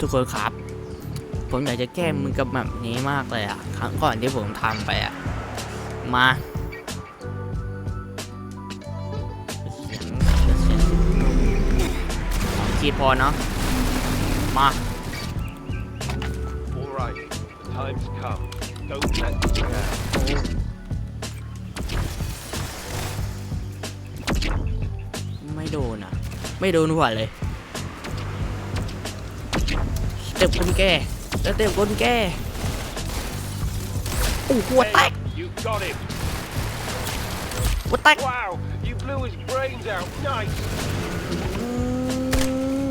ทุกคนครับ ผมอยากจะแก้มือกับแบบนี้มากเลยอะครั้งก่อนที่ผมทำไปอะมาเสียงเสียงสองขีดพอเนาะมา time's come. Don't let me down. ไม่โดนอะ ไม่โดนหัวเลย เต็ปคนแก่เต็ปคนแก่โอ้หัวแตก You got him. หัวแตก Wow, you blew his brains out. Nice. อืม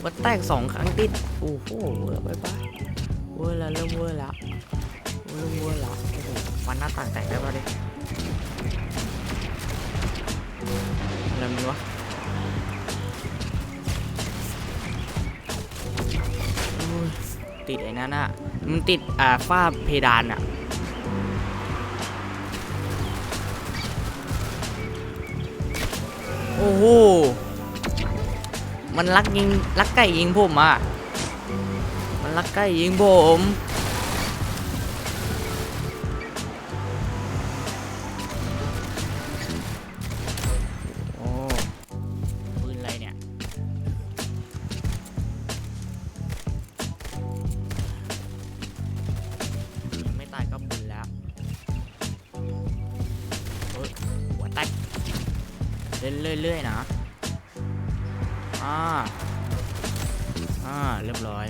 หัวแตกสองครั้งติด โอ้โหเวอร์ไปปะเวอร์ละเริ่มเวอร์ละเริ่มเวอร์ละโอ้โหฟันหน้าต่างแตกได้ปะดิอะไรมันวะ ติดไอ้นั่นอะมันติดอ่าฝ้าเพดานอะโอ้โห มันลักยิงลักไก่ยิงผมอะ มันลักไก่ยิงผม เรื่อยๆนะอ่าอ่าเรียบร้อย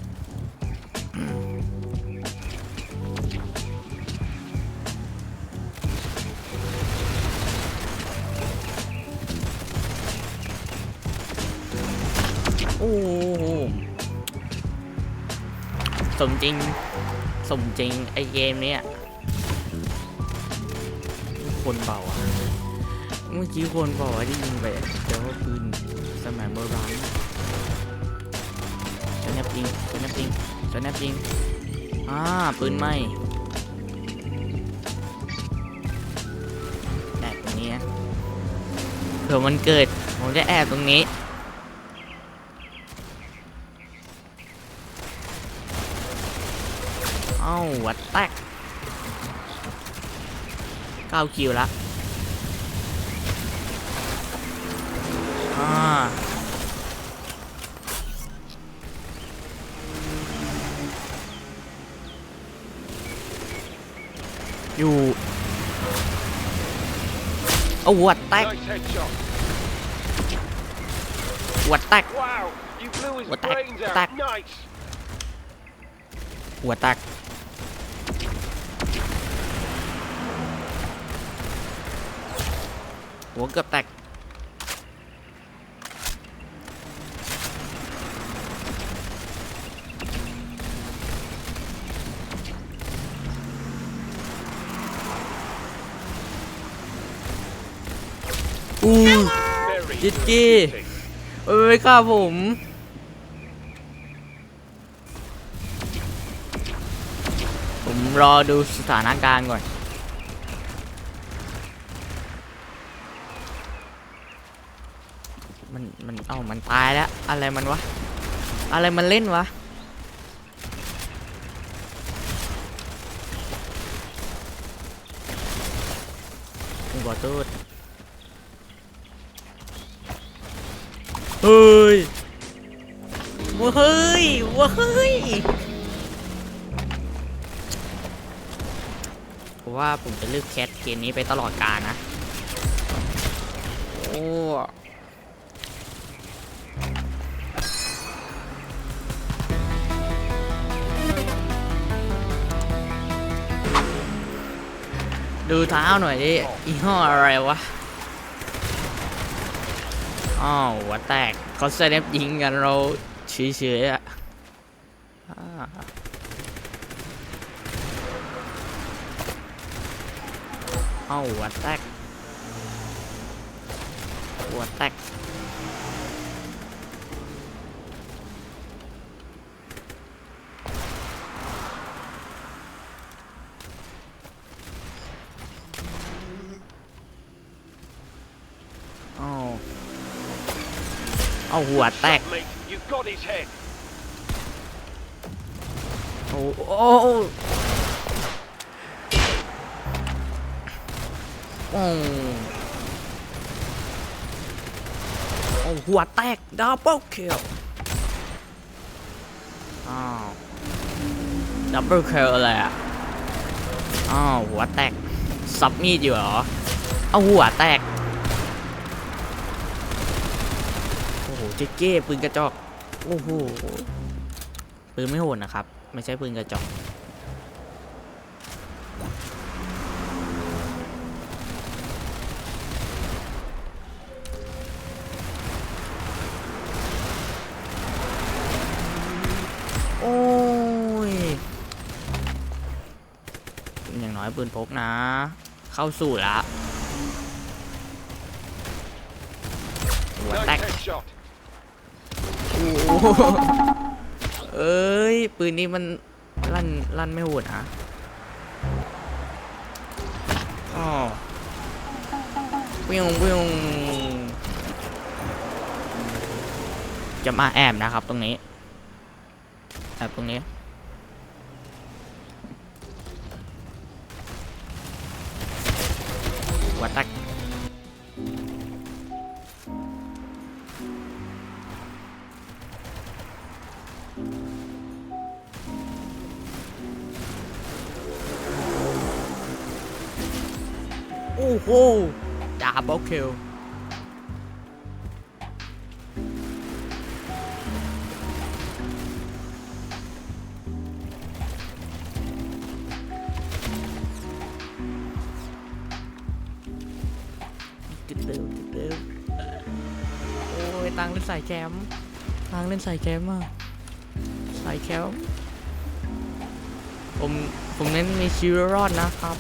โอ้สมจริง สมจริง ไอเกมเนี้ยคนเบาอะ มื่อกี้คนบอกว่าได้ยิงไปแต่ว่าปืนสมัยโบราณสแนปยิงสแนปยิงสแนปยิงอ่าปืนไหมแอบตรงนี้นะเผื่อมันเกิด ผมจะแอบตรงนี้เอ้าวัดแตกเก้าคิวละ อ่าอยู่เอาหัวแตก Nice headshot. หัวแตก Wow, you blew his What the heck? brains What out. the- Nice. หัวแตก หัวเกือบแตกอู้ Very Did good he? shooting. เอ้ยครับผมผมรอดูสถานการณ์ก่อน มัน มัน เอ้า มันตายแล้ว อะไรมันวะ อะไรมันเล่นวะผมขอโท เฮ้ยว้าเฮ้ยว้าเฮ้ยผมว่าผมจะเลือกแคทเกมนี้ไปตลอดกาลนะ โอ้ดูเท้าหน่อยดิอีห้ออะไรวะ อ้าวหัวแตกเขาแสดงยิงกันเราเฉยๆอะอ่าอ้าวหัวแตกหัวแตกอ้าวเอา หัวแตก Shot, mate. You got his head. โอ้โอ้โอ้โอ้หัวแตกดับเบิลคิลอ้าวดับเบิลคิลอะไรอะอ้าวหัวแตกซับมีดอยู่เหรอเอาหัวแตก โอ้โห เก้ปืนกระจอก โอ้โห ปืนไม่โหดนะครับ ไม่ใช่ปืนกระจอก โอ้ย อย่างน้อยปืนพกนะ เข้าสู่ละหัวแตก โอ้โหเอ้ย ปืนนี้มันลั่นลั่นไม่โหดนะอ๋อวิววิวจะมาแอบนะครับ ตรงนี้แอบตรงนี้หัวแตั โอ้โหดาบเบิลคิลติดเร็วติดเร็วโอ้ยตังเล่นสายแคมตังเล่นสายแคมอะ สายแคมป์ผม ผมเน้นมีชีวิตรอดนะครับ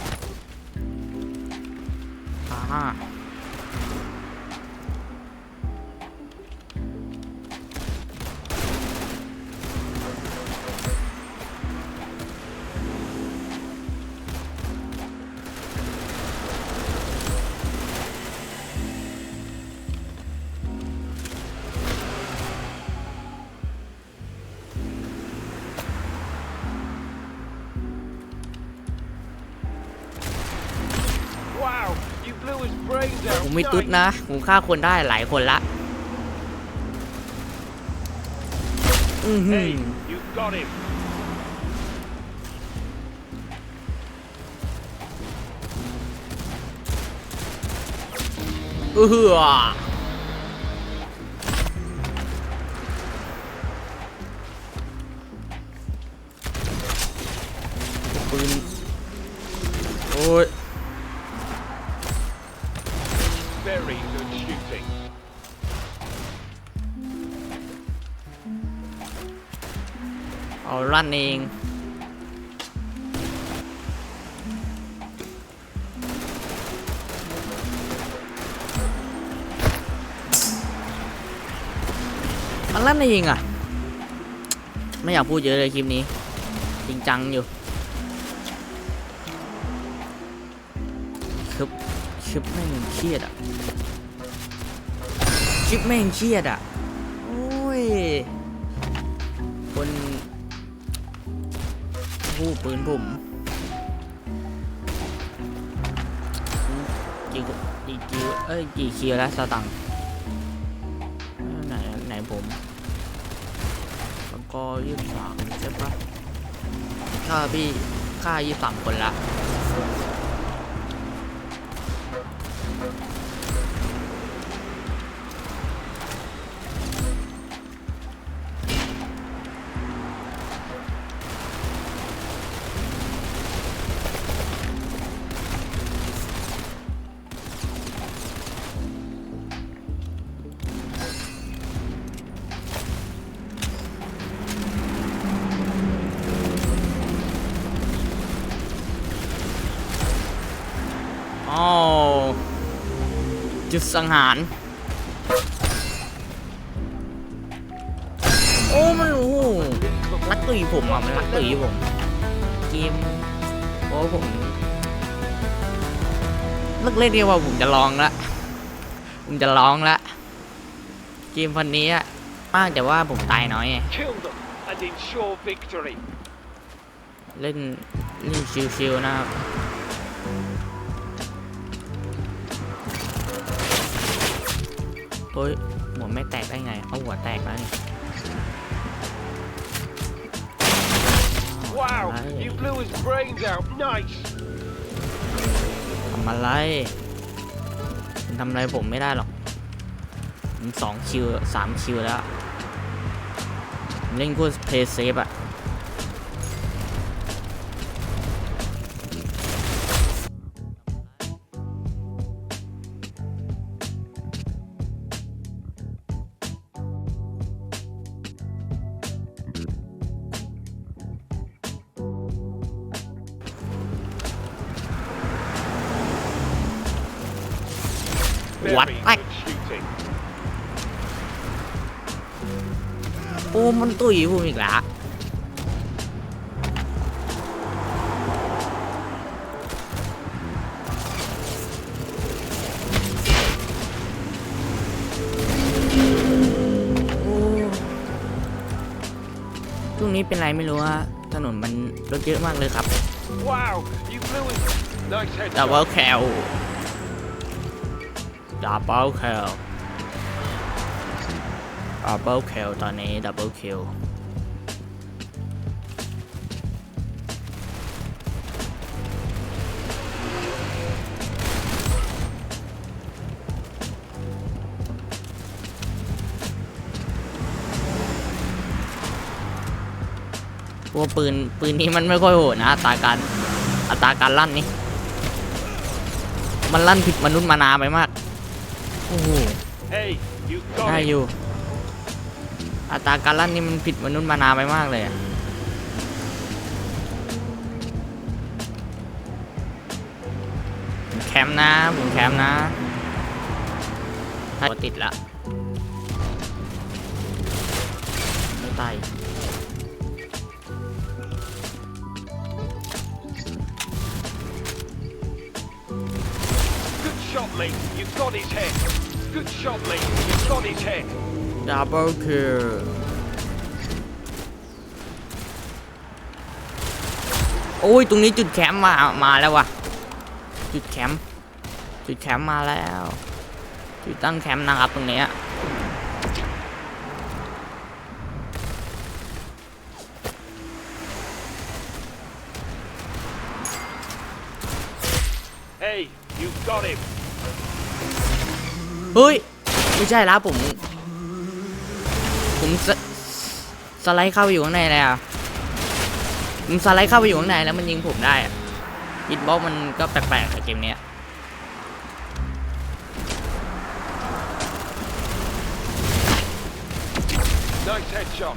อ่า ผมไม่ตุ๊ดนะ ผมฆ่าคนได้หลายคนละ อือหือ Hey, you got him. เออหือปืนโอ้ย มันลั่นเองอะ ไม่อยากพูดเยอะเลยคลิปนี้ จริงจังอยู่คลิปคลิปแม่งเครียดอะคลิปแม่งเครียดอะโอ้ยคนผู้ปืนผมกี่กี่กี่เอ้ยกี่คิวแล้วสตังค์ไหนไหนผม ก็ยี่สิบสามใช่ปะค่าพี่ค่ายี่สิบสามคนละ จุดสังหาร โอ้ มันโอ้โหรักตุยผมอะ มันรักตุยผม เกมโอ้ผมเลิกเล่นดีกว่าผมจะลองละ ผมจะลองละ เกมพันนี้อะมากแต่ว่าผมตายน้อยไง Kill them and ensure victory. เล่นเล่นชิวๆนะครับ โอ้ยหัวไม่แตกได้ไง เอาหัวแตกแล้วนี่ Wow, Right. you blew his brains out. Nice. ทำอะไรมันทำอะไรผมไม่ได้หรอกมันสองคิวสามคิวแล้วผมเล่นกูเพย์เซฟอะ วัด Very ไอ้ good shooting. โอ้มันตุยผมอีกแล้วโอ้ช่วงนี้เป็นไรไม่รู้ว่าถนนมันรถเยอะมากเลยครับ Wow, you blew his. Nice ดับเบิล headshot. แคล ดับเบิลแคลดับเบิลแคลตอนนี้ดับเบิลคิวพวกปืน ปืนนี้มันไม่ค่อยโหดนะอัตราการอัตราการลั่นนี่ มันลั่นผิดมนุษย์มานาไปมาก ได้อยู่ อัตราการลั่นนี่มันผิดมนุษย์มานาไปมากเลยอะแคมป์นะผมแคมป์นะถ้าติดละไม่ตาย Good shot, mate. You got his head. Good shot, mate. You got his head. ดับเบิลคิวโอ้ยตรงนี้จุดแคมป์มามาแล้วว่ะ จุดแคมป์จุดแคมป์มาแล้ว จุดตั้งแคมป์นะครับตรงเนี้ย Hey, you got him. เฮ้ย ไม่ใช่แล้วผม ผมสสไลด์เข้าไปอยู่ข้างในแล้วผมสไลด์เข้าไปอยู่ข้างในแล้วมันยิงผมได้อะฮิตบ็อกมันก็แปลกๆอะเกมเนี้ย Nice headshot.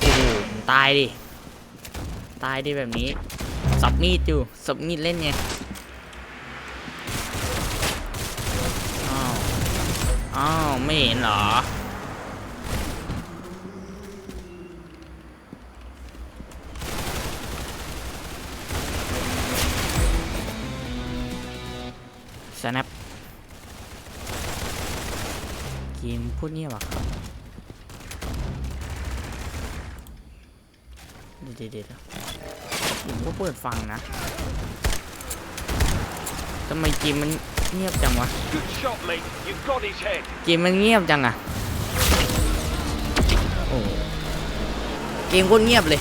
โอ้โหผมตายดิ ตายดิแบบนี้ สับมีดอยู่ สับมีดเล่นไง อ้าว อ้าวไม่เห็นเหรอสแนปเกมพูดเงียบอะครับเดี๋ยวเดี๋ยวผมก็เปิดฟังนะทำไมเกมมัน เงียบจังวะ Good shot, mate. You got his head. เกมมันเงียบจังอะโอ้เกมโคตรเงียบเลย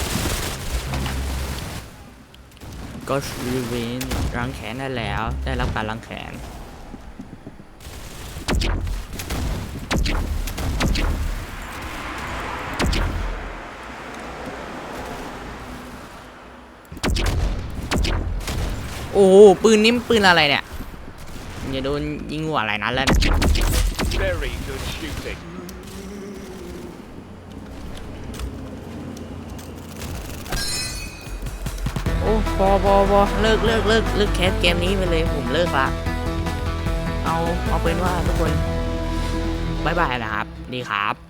ก็รีเวนรังแขนได้แล้ว ได้รับการรังแขนโอ้โหปืนนี้มันปืนอะไรเนี่ยมัน จะโดนยิงหัวอะไรนั้นแล้วเนี่ย Very good shooting. โอ้พอพอพอเลิกเลิกเลิกเลิกแคสเกมนี้ไปเลยผมเลิกละเอาเอาเป็นว่าทุกคนบายบายนะครับ ดีครับ